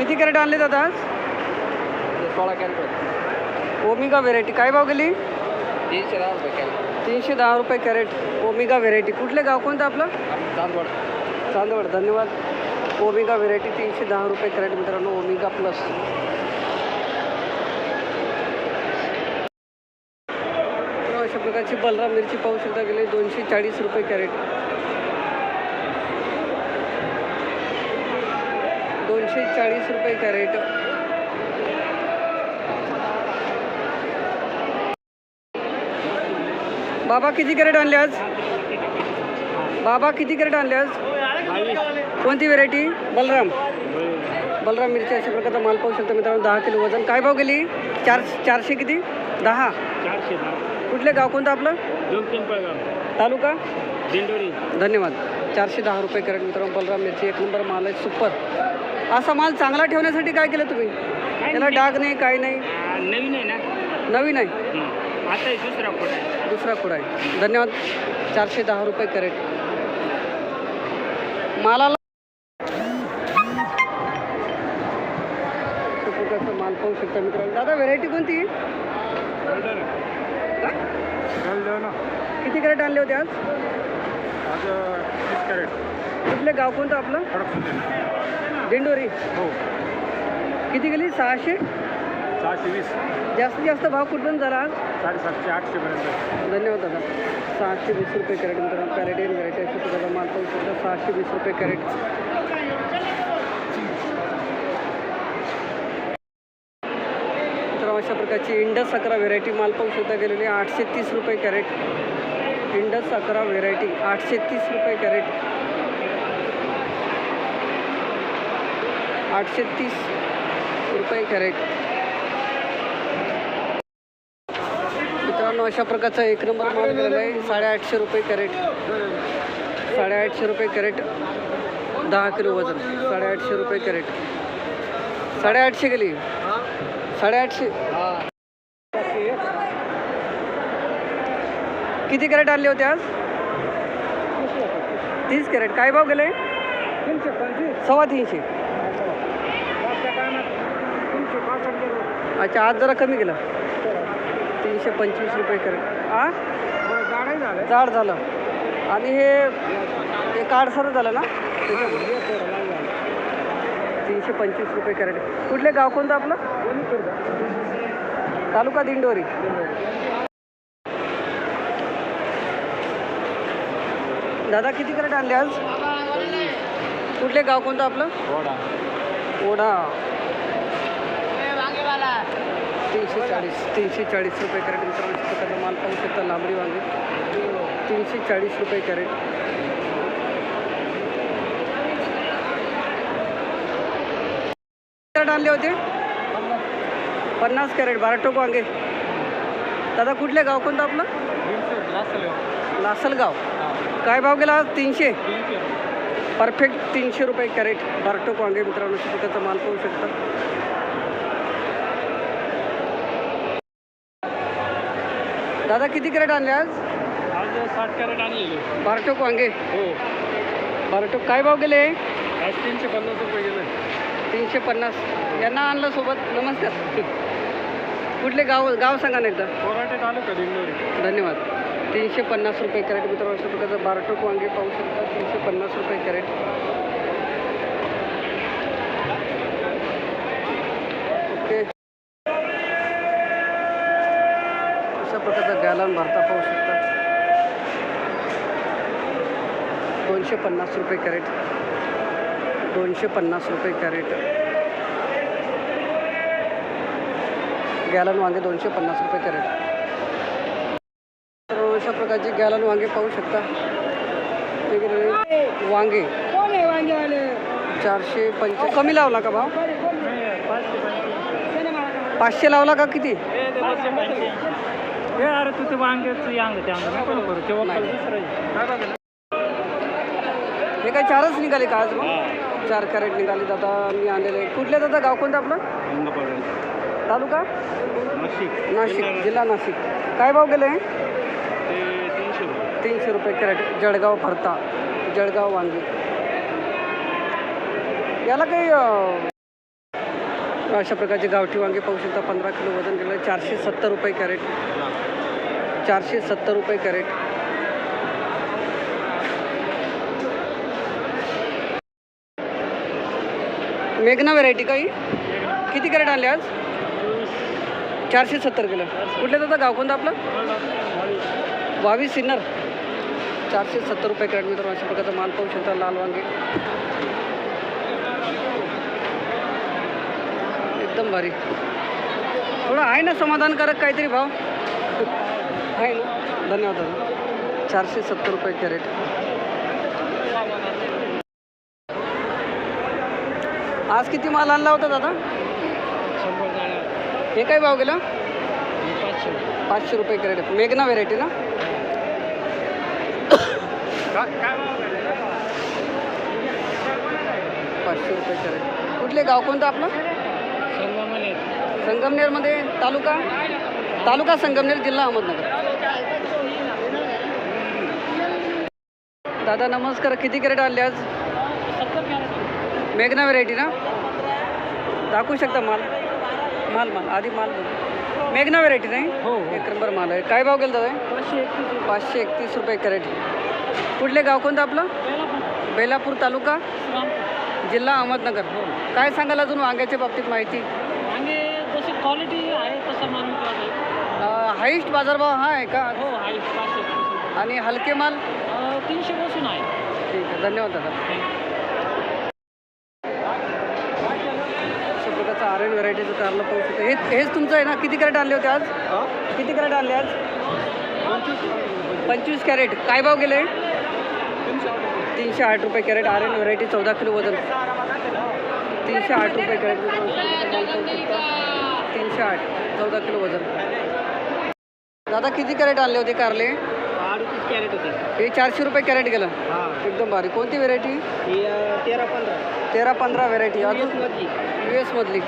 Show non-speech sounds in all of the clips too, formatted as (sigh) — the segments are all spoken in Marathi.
किती कॅरेट आणले दादा सोळा कॅरेट ओमिगा व्हेरायटी. काय भाव गेली? तीनशे दहा रुपये कॅरेट. तीनशे दहा रुपये कॅरेट. Omega variety. कुठले गाव? कोणतं आपलं? चांदवड. चांदवड. धन्यवाद. ओमिगा व्हेरायटी तीनशे दहा रुपये कॅरेट मित्रांनो. Omega plus. अशा प्रकारची बलराम मिरची पाहू शकता गेले दोनशे चाळीस रुपये कॅरेट. दोनशे चाळीस रुपये कॅरेट. बाबा किती कॅरेट आणले आज? बाबा किती कॅरेट आणले आज? कोणती व्हेरायटी बलराम. बलराम मिरची अशा प्रकारचा माल पाहू शकता मित्रांनो दहा किलो वजन. काय भाव गेली? चार चारशे किती? दहा. कुठले गाव? कोणतं आपलं? दोन तीन पळगाव. तालुका? धन्यवाद. चारशे दहा रुपये कॅरेट मित्रांनो बलराम मिरची. एक नंबर माल आहे सुपर. असा माल चांगला ठेवण्यासाठी काय केलं तुम्ही? त्याला डाग नाही काय नाही? नवीन आहे ना? नवीन आहे? आता दुसरा कोण आहे. दुसरा कुडा आहे. धन्यवाद. चारशे दहा रुपये कॅरेट. मालाला माल पाहू शकता मित्रांनो. दादा व्हेरायटी कोणती? हा? किती कॅरेट आणले होते आज? आज तीस कॅरेट. कुठले गाव कोणतं आपलं? दिंडोरी? हो. किती गेली? सहाशे? सहाशे वीस. जास्तीत जास्त भाव कुठपर्यंत झाला? आज साडेसातशे आठशेपर्यंत धन्यवाद दादा. सहाशे वीस रुपये कॅरेट मित्रांनो. कॅरेटियन व्हेरायटी अशी तुम्हाला माल पाहू शकता. सहाशे वीस रुपये कॅरेट. तर अशा प्रकारची इंडस अकरा व्हेरायटी माल पाहू शकता. गेलेली. आठशे तीस रुपये कॅरेट. इंडस अकरा व्हेरायटी आठशे तीस रुपये कॅरेट. आठशे तीस रुपये कॅरेट. मित्रांनो अशा प्रकारचा एक नंबर माल गेलेला आहे. साडेआठशे रुपये कॅरेट. साडेआठशे रुपये कॅरेट. दहा किलो वजन. साडेआठशे रुपये कॅरेट. साडेआठशे गेली. साडेआठशे. किती कॅरेट आणले होते आज? तीस कॅरेट. काय भाव गेले? तीनशे सव्वा तीनशे मागच्या टायमात तीनशे पासष्ट गेलो अच्छा आज जरा कमी गेला तीनशे पंचवीस रुपये कॅरेट आ? जाड झालं. आणि हे हे काडसर झालं ना? तीनशे पंचवीस रुपये कॅरेट. कुठले गाव कोणतं आपलं? तालुका दिंडोरी. दादा किती कॅरेट आणले आज? कुठले गाव कोणतं आपलं? ओढा तीनशे चाळीस तीनशे चाळीस रुपये कॅरेट मित्रांनो प्रकारचा माल पाहू शकता लांबडी वांगे. तीनशे चाळीस रुपये कॅरेट. कॅरेट आणले होते? पन्नास कॅरेट बारा टोक वांगे. दादा कुठले गाव कोणतं आपलं? लासलगाव. काय भाव गेला तीनशे? परफेक्ट तीनशे रुपये कॅरेट बारटोक वांगे मित्रांनो प्रकारचा माल पाहू शकता. दादा किती कॅरेट आणले आज? आज साठ कॅरेट आणलेले. बारटोक वांगे. हो. बारटोक काय भाव गेले? आज तीनशे पन्नास रुपये गेले. तीनशे पन्नास. यांना आणलं सोबत. नमस्कार. कुठले गाव गाव सांगा ना एकदा. कोराटे तालुका दिंडोरी. धन्यवाद. तीनशे पन्नास रुपये कॅरेट मित्रांनो अशा प्रकारचं बारटोक वांगे पाहू शकता. तीनशे पन्नास रुपये कॅरेट ओके अशा प्रकारचा गॅलन भरता पाहू शकता. दोनशे पन्नास रुपये कॅरेट. दोनशे पन्नास रुपये कॅरेट. गॅलन वांगे दोनशे पन्नास रुपये कॅरेट. तर अशा प्रकारचे गॅलन वांगे पाहू शकता. वांगे. चारशे पंच कमी लावला का भाव पाचशे लावला का किती? हे अरे तू ते वांग्याचं यांग ते अंग नको करू ते दुसरं हे काय चारच निघाले का आज मग? चार कॅरेट निघाले. दादा मी आणलेले कुठले दादा? गाव कोणतं आपलं? तालुका? नाशिक. नाशिक जिल्हा नाशिक. काय भाव गेले? तीनशे रुपये. कॅरेट. जळगाव भरता. जळगाव वांगी. याला काही अशा प्रकारचे गावठी वांगे पाहू शकता. पंधरा किलो वजन केलं चारशे सत्तर रुपये कॅरेट. चारशे सत्तर रुपये कॅरेट. मेघना व्हरायटी काही किती कॅरेट आणले आज? चारशे सत्तर किलो. कुठले दादा? गाव कोणतं आपलं? बावीस सिन्नर. चारशे सत्तर रुपये कॅरेट मित्रांनो अशा प्रकारचा माल पाहू शकता लाल वांगे. एकदम भारी थोडं आहे ना समाधानकारक काहीतरी भाव? आहे ना? धन्यवाद दादा. चारशे सत्तर रुपये कॅरेट. आज किती माल आणला होता दादा? हे काय भाव गेला? पाचशे रुपये कॅरेट. मेघना व्हेरायटी ना? पाचशे रुपये कॅरेट. कुठले गाव कोणतं आपलं? संगमनेरमध्ये तालुका? तालुका संगमनेर जिल्हा अहमदनगर. दादा नमस्कार. किती कॅरेट आणले आज? मेघना व्हेरायटी ना? दाखवू शकता माल? माल माल. आधी माल मेघना व्हेरायटी नाही? हो एक नंबर माल आहे. काय भाव गेला दादा? पाचशे एकतीस रुपये. कॅरेट. कुठले गाव कोणतं आपलं? बेलापूर. तालुका? जिल्हा अहमदनगर काय सांगाल अजून वांग्याच्या बाबतीत माहिती? वांगे जशी क्वालिटी आहे तसं मान हाईस्ट बाजारभाव हा आहे का? हो पाचशे एकवीस आणि हलके माल? तीनशे पासून आहे. ठीक आहे धन्यवाद दादा. अशा प्रकारचं आर एन व्हरायटीचं कारलं पाहू शकतो. हे हेच तुमचं आहे ना? किती कॅरेट आणले होते आज? किती कॅरेट आणले आज? पंचवीस. कॅरेट. काय भाव गेले? तीनशे आठ रुपये कॅरेट आर एन व्हरायटी चौदा किलो वजन. तीनशे आठ रुपये कॅरेट मित्रांनो. तीनशे आठ चौदा किलो वजन. दादा किती कॅरेट आणले होते कारले? अडतीस कॅरेट होते. हे चारशे रुपये कॅरेट गेलं. हां. एकदम भारी. कोणती व्हेरायटी? तेरा पंधरा. तेरा पंधरा व्हेरायटी. अजून? मधली. यू एसमधली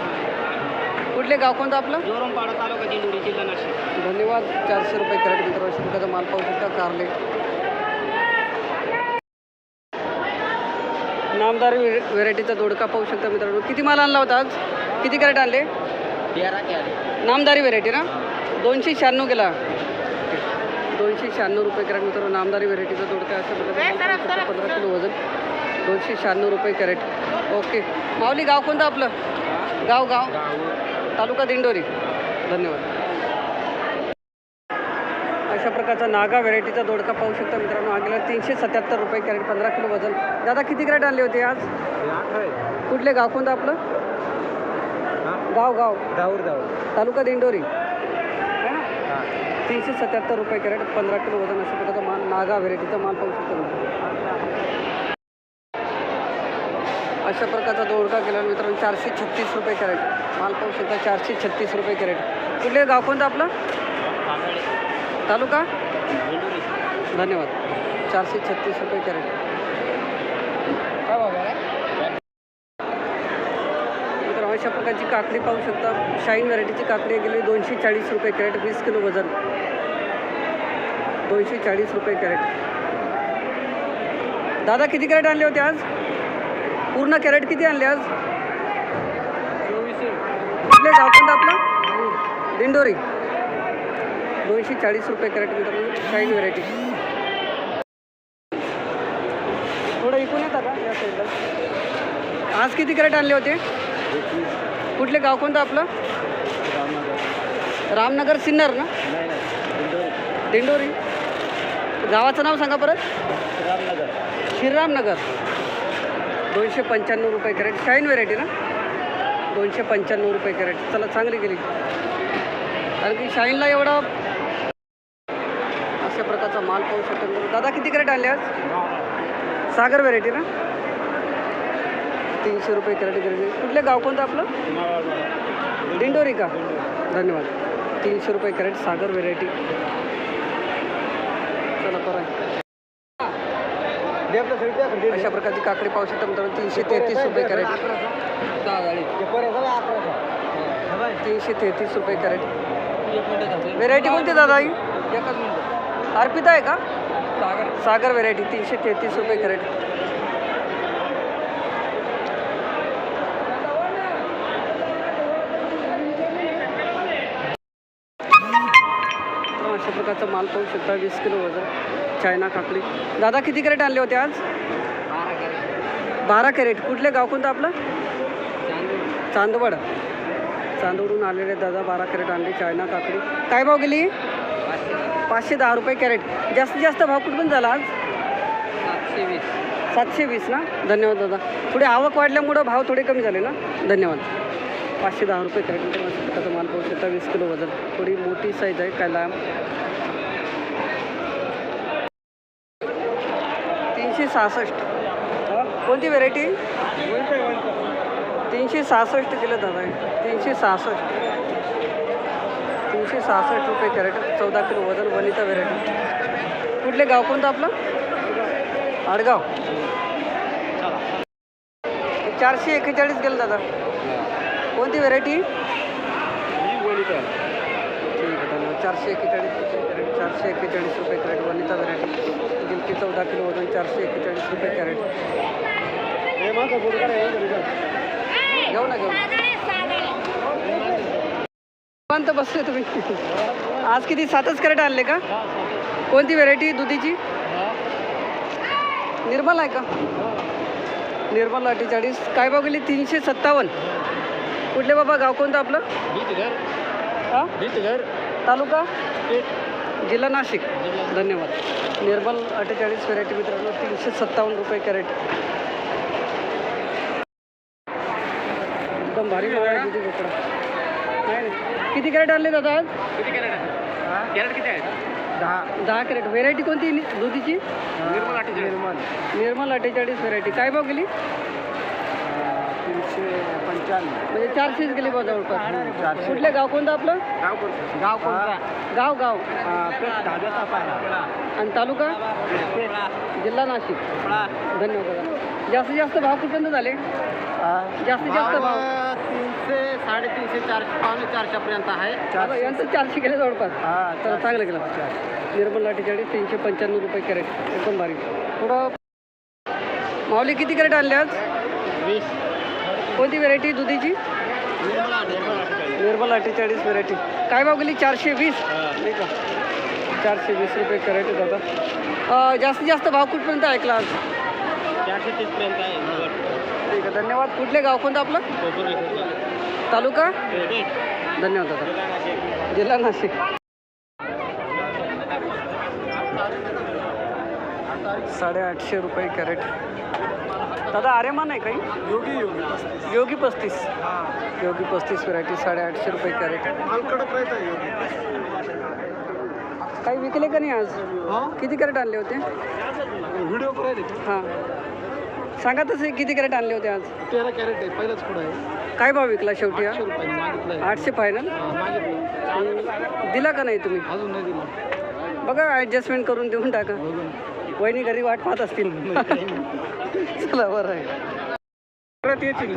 कुठले गाव कोणतं आपलं? जोरमपाडा तालुका जिल्हुरी जिल्हा नाशिक. धन्यवाद. चारशे रुपये कॅरेट मित्र अशा प्रकारचा माल पाहू शकता कारले. नामदार व्हेरायटीचा दोडका पाहू शकता मित्रांनो. किती माल आणला होता आज? किती कॅरेट आणले? नामदारी व्हेरायटी ना? दोनशे शहाण्णव गेला. दोनशे शहाण्णव रुपये कॅरेट मित्रांनो नामदारी व्हेरायटीचा दोडका शकता, पंधरा किलो वजन दोनशे शहाण्णव रुपये कॅरेट. ओके. माऊली गाव कोणतं आपलं? गाव. गाव. तालुका दिंडोरी. धन्यवाद. प्रकारचा नागा व्हेरायटीचा दोडका पाहू शकता मित्रांनो. हा तीनशे सत्याहत्तर रुपये कॅरेट पंधरा किलो वजन. दादा किती कॅरेट आणले होते आज? कुठले गाव कोणतं आपलं? गाव गाव दाऊर दाऊर तालुका दिंडोरी. तीनशे सत्याहत्तर रुपये कॅरेट पंधरा किलो वजन अशा प्रकारचा माल नागा व्हेरायटीचा माल पाहू शकता अशा प्रकारचा दोडका केला मित्रांनो चारशे छत्तीस रुपये कॅरेट. माल पाहू शकता चारशे छत्तीस रुपये कॅरेट. कुठले गाव कोणतं आपलं? तालुका? धन्यवाद. चारशे छत्तीस रुपये कॅरेट. मित्रांनो अशा प्रकारची काकडी पाहू शकता. शाईन व्हरायटीची काकडी गेली दोनशे चाळीस रुपये कॅरेट वीस किलो वजन. दोनशे चाळीस रुपये कॅरेट. दादा किती कॅरेट आणले होते आज? पूर्ण कॅरेट किती आणले आज? कुठले गाव कोणतं आपलं? दिंडोरी. दोनशे चाळीस रुपये कॅरेट मित्रांनो शाईन व्हरायटी थोडं इकून येता का या साईडला आज किती कॅरेट आणले होते? कुठले गाव कोणतं आपलं? रामनगर. सिन्नर ना? दिंडोरी. गावाचं नाव सांगा परत. श्रीरामनगर. दोनशे पंच्याण्णव रुपये कॅरेट. शाईन व्हेरायटी ना? दोनशे पंच्याण्णव रुपये कॅरेट. चला चांगली गेली कारण की शाईनला एवढा माल पाहू शकतो दादा किती कॅरेट आणले आज? सागर व्हेरायटी ना? तीनशे रुपये कॅरेट गेले कुठले गाव कोणतं आपलं? दिंडोरी का? धन्यवाद. तीनशे रुपये कॅरेट सागर व्हेरायटी चला बरं अशा प्रकारची काकडी पाहू शकता मित्रांनो. तीनशे तेहतीस रुपये कॅरेट. तीनशे तेहतीस रुपये कॅरेट. व्हेरायटी कोणती दादा ही? अर्पिता आहे का? सागर सागर व्हेरायटी तीनशे तेहतीस रुपये कॅरेट अशा प्रकारचा माल पाहू शकता वीस किलो वजन चायना काकडी. दादा किती कॅरेट आणले होते आज? बारा कॅरेट कुठले गाव कोणतं आपलं? चांदवड. चांदवडून आलेले दादा बारा कॅरेट आणले चायना काकडी. काय भाव गेली? पाचशे दहा रुपये कॅरेट. जास्तीत जास्त भाव कुठून झाला आज? सातशे वीस. सातशे वीस ना? धन्यवाद दादा. थोडी आवक वाढल्यामुळं भाव थोडे कमी झाले ना? धन्यवाद. पाचशे दहा रुपये कॅरेट. प्रकारचा माल पाहू शकता. वीस किलो वजन. थोडी मोठी साईज आहे. काय लांब? तीनशे सहासष्ट. कोणती व्हेरायटी तीनशे सहासष्ट किलो दादा. तीनशे सहासष्ट. तीनशे सहासष्ट रुपये कॅरेट चौदा किलो वजन वनिता व्हेरायटी. कुठले गाव कोणतं आपलं? आडगाव. चारशे एक्केचाळीस गेलं दादा. कोणती व्हेरायटी? ठीक आहे धन्यवाद चारशे एक्केचाळीस रुपये कॅरेट चारशे एक्केचाळीस रुपये कॅरेट वनिता व्हेरायटी. गिलकी चौदा किलो वजन चारशे एक्केचाळीस रुपये कॅरेट. घेऊ ना घेऊ. निवांत बसले तुम्ही. आज किती? सातच कॅरेट आणले का? कोणती व्हेरायटी दुधीची? निर्मल आहे का? निर्मल अठ्ठेचाळीस. काय भाव गेली? तीनशे सत्तावन्न. कुठले बाबा? गाव कोणतं आपलं? हां? तालुका? जिल्हा नाशिक. धन्यवाद. निर्मल अठ्ठेचाळीस व्हेरायटी मित्रांनो तीनशे सत्तावन्न रुपये कॅरेट. एकदम भारी दुधी बोकडा किती कॅरेट आणले दादा आज? किती कॅरेट कॅरेट किती आहेत? दहा. दहा कॅरेट. व्हेरायटी कोणती नि- दुधीची? निर्मल अठ्ठेचाळीस निर्मल. निर्मल अठ्ठेचाळीस व्हेरायटी काय भाव गेली? तीनशे पंच्याण्णव. म्हणजे चारशेच गेली बा जवळपास. चारशे. कुठले गाव कोणतं आपलं? गाव कोणतं? गाव कोणता? गाव गाव. आणि तालुका? जिल्हा नाशिक. धन्यवाद दादा. जास्तीत जास्त भाव कुठपर्यंत झाले? जास्तीत जास्त भाव. तीनशे साडेतीनशे चारशे पावणे चारशे. पर्यंत आहे यांचं चारशे गेले जवळपास. हा तर चांगलं केलं. निर्मल अठ्ठेचाळीस तीनशे पंच्याण्णव रुपये कॅरेट. एकदम भारी. थोडं माऊली किती कॅरेट आणले आज? वीस. कोणती व्हेरायटी दुधीची? निर्मल अठ्ठेचाळीस व्हेरायटी. काय भाव गेली? चारशे वीस? नाही का? चारशे वीस रुपये कॅरेट दादा अं, जास्तीत जास्त भाव कुठपर्यंत ऐकला आज? चारशे तीस पर्यंत आहे. ठीक आहे धन्यवाद. कुठले गाव? कोणतं आपलं? तालुका? धन्यवाद दादा. जिल्हा नाशिक. साडेआठशे रुपये कॅरेट. दादा आर्यमान आहे काही? योगी योगी. योगी पस्तीस. योगी पस्तीस व्हरायटी साडेआठशे रुपये कॅरेट. काही विकले का नाही आज? किती कॅरेट आणले होते? व्हिडिओ हां. सांगा तसे किती कॅरेट आणले होते आज? तेरा कॅरेट आहे पहिलाच पुढं आहे. काय भाव विकला शेवटी हा? आठशे फायनल दिला का नाही तुम्ही? अजून नाही दिलं. बघा ॲडजस्टमेंट करून देऊन टाका. बघून वहिनी घरी वाट पाहत असतील. (laughs) चला बरं आहे. परत येतील.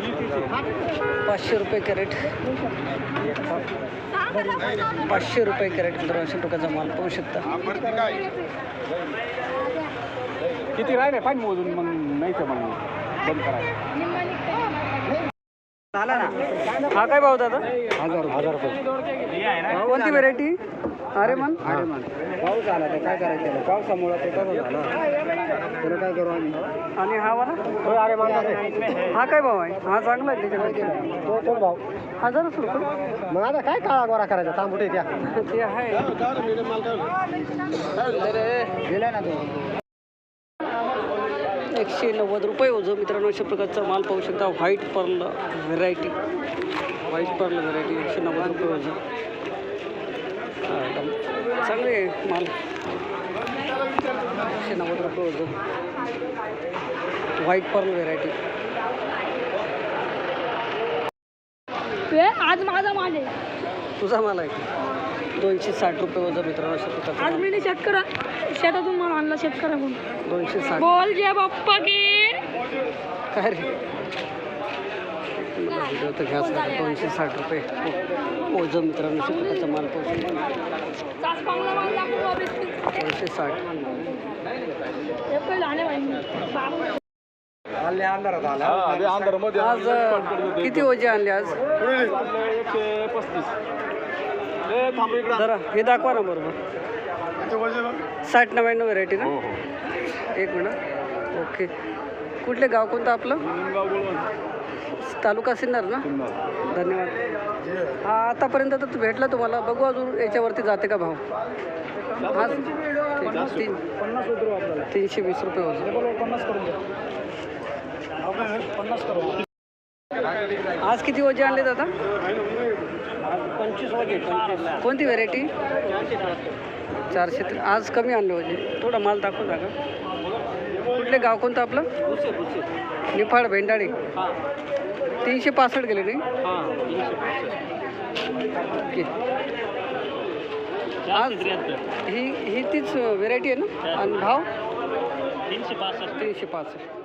पाचशे रुपये कॅरेट. पाचशे रुपये कॅरेट तर अशा प्रकारचा माल पाहू शकता. किती राहिले? पाहिजे मोजून मग नाही तर मग बंद करायचं. झाला ना. हा काय भाव दादा? हजार हजार रुपये. कोणती व्हेरायटी अरे मन पाऊस आला तर काय करायचं पावसामुळे ते कसं झालं. त्याला काय करू आम्ही? आणि हा वाला? अरे माणसं हा काय भाव आहे? हा चांगला आहे त्याच्याकडे तो तो भाऊ हजारच रुपये मग आता काय काळा गोरा करायचा? तांबुटे त्या. ते आहे. गेलाय ना तो. एकशे नव्वद रुपये ओझं. मित्रांनो अशा प्रकारचा माल पाहू शकता. White pearl variety white pearl variety एकशे नव्वद रुपये ओझं. चांगले आहे माल. एकशे नव्वद रुपये ओझं. व्हाईट पर्ल व्हेरायटी आज माझा माल आहे. तुझा माल आहे? दोनशे साठ रुपये ओझं मित्रांनो अशा प्रकारचा शेतकरा शेतातून माल आणला शेतकऱ्याकडून. दोनशे साठ. बोल जे बाप्पा की. काय रे? व्हिडिओ तर. दोनशे साठ रुपये. ओझं मित्रांनो प्रकारचा माल पाहू शकता तास पावला माल लागू वापस की. दोनशे साठ. हे आज किती ओझे आणले आज? एकशे पस्तीस. जरा हे दाखवा ना बरोबर. साठ नव्याण्णव व्हेरायटी ना? हो हो. एक मिनिट. ओके कुठले गाव कोणतं आपलं? तालुका सिन्नर ना? धन्यवाद. हा आतापर्यंत तर तू भेटला तुम्हाला. बघू अजून याच्यावरती जाते का भाव? हा. तीन पन्नास रुपये आपल्याला. तीनशे वीस रुपये होते आज किती वजे आणले दादा? पंचवीस वाजे पंचवीस. कोणती व्हेरायटी चारशे तर आज कमी आणले पाहिजे थोडा माल दाखवून जागा. कुठले गाव कोणतं आपलं? निफाड भेंडाळी. तीनशे पासष्ट गेले नाही? ओके. आज ही ही तीच व्हेरायटी आहे ना? आणि भाव? तीनशे पासष्ट तीनशे पासष्ट.